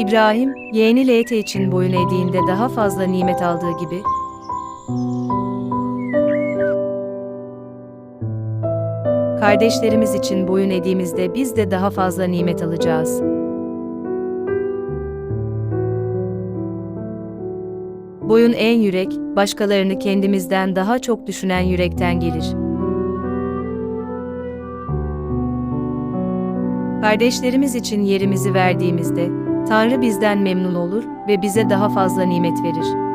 İbrahim, yeğeni Leyte için boyun eğdiğinde daha fazla nimet aldığı gibi, kardeşlerimiz için boyun eğdiğimizde biz de daha fazla nimet alacağız. Boyun en yürek, başkalarını kendimizden daha çok düşünen yürekten gelir. Kardeşlerimiz için yerimizi verdiğimizde, Tanrı bizden memnun olur ve bize daha fazla nimet verir.